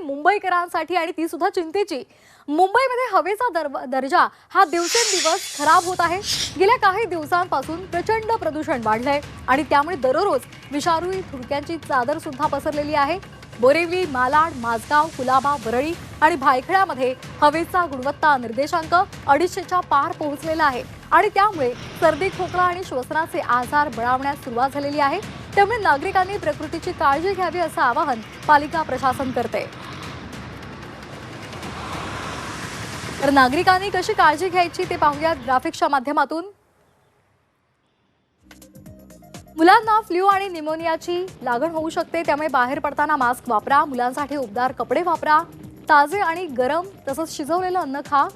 मुंबईकरांसाठी आणि ती सुद्धा चिंतेची. मुंबईमध्ये हवेचा दर- दर्जा हा दिवसेंदिवस खराब होत आहे. गेल्या काही दिवसांपासून प्रचंड प्रदूषण वाढलंय आणि त्यामुळे दररोज विषारूई थुडक्यांची चादर सुद्धा पसरलेली आहे. बोरेवली मालाड माझगाव कुलाबा वरळी आणि भायखळ्यामध्ये हवेचा गुणवत्ता निर्देशांक अडीचशेच्या पार पोहोचलेला आहे. आणि त्यामुळे सर्दी खोकला आणि श्वसनाचे आजार बळावण्यास सुरुवात झालेली आहे. त्यामुळे नागरिकांनी प्रकृतीची काळजी घ्यावी असं आवाहन पालिका प्रशासन करते. तर नागरिकांनी कशी काळजी घ्यायची ते पाहूया ग्राफिक्सच्या माध्यमातून. मुलांना फ्ल्यू आणि निमोनियाची लागण होऊ शकते त्यामुळे बाहेर पडताना मास्क वापरा मुलांसाठी उबदार कपडे वापरा ताजे आणि गरम तसंच शिजवलेलं अन्न खा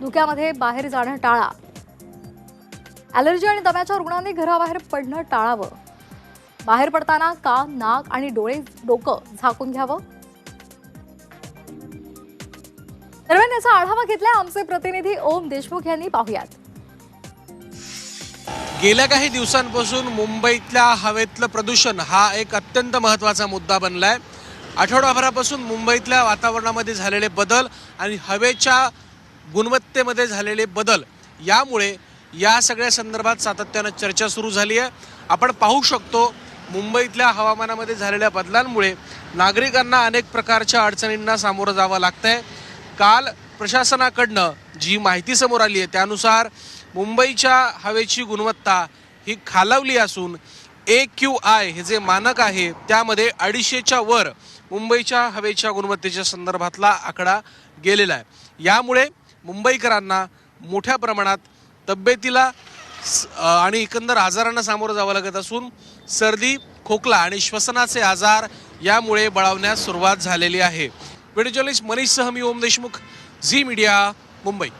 धुक्यामध्ये बाहेर जाणं टाळा. ॲलर्जी आणि दम्याच्या रुग्णांनी घराबाहेर पडणं टाळावं. बाहेर पडताना कान नाक आणि डोळे डोकं झाकून घ्यावं. दरम्यान आढावा घेतलाय आमचे प्रतिनिधी ओम देशमुख यांनी. पाहुयात. गेल्या काही दिवसांपासून मुंबईतल्या हवेतलं प्रदूषण हा एक अत्यंत महत्त्वाचा मुद्दा बनलाय. आठवडाभरापासून मुंबईतल्या वातावरणामध्ये झालेले बदल आणि हवेच्या गुणवत्तेमध्ये झालेले बदल यामुळे या सगळ्या संदर्भात सातत्यानं चर्चा सुरू झाली आहे. आपण पाहू शकतो मुंबईतल्या हवामानामध्ये झालेल्या बदलांमुळे नागरिकांना अनेक प्रकारच्या अडचणींना सामोरं जावं लागतंय. काल प्रशासनाकडनं जी माहिती समोर आली आहे त्यानुसार मुंबईच्या हवेची गुणवत्ता ही खालावली असून ए क्यू आय हे जे मानक आहे त्यामध्ये अडीचशेच्या वर मुंबईच्या हवेच्या गुणवत्तेच्या संदर्भातला आकडा गेलेला आहे. यामुळे मुंबईकरांना मोठ्या प्रमाणात तब्येतीला स- आणि एकंदर आजारांना सामोरं जावं लागत असून सर्दी खोकला आणि श्वसनाचे आजार यामुळे बळावण्यास सुरुवात झालेली आहे. व्हिडिओ जर्नलिस्ट मनीषसह मी ओम देशमुख झी मीडिया मुंबई.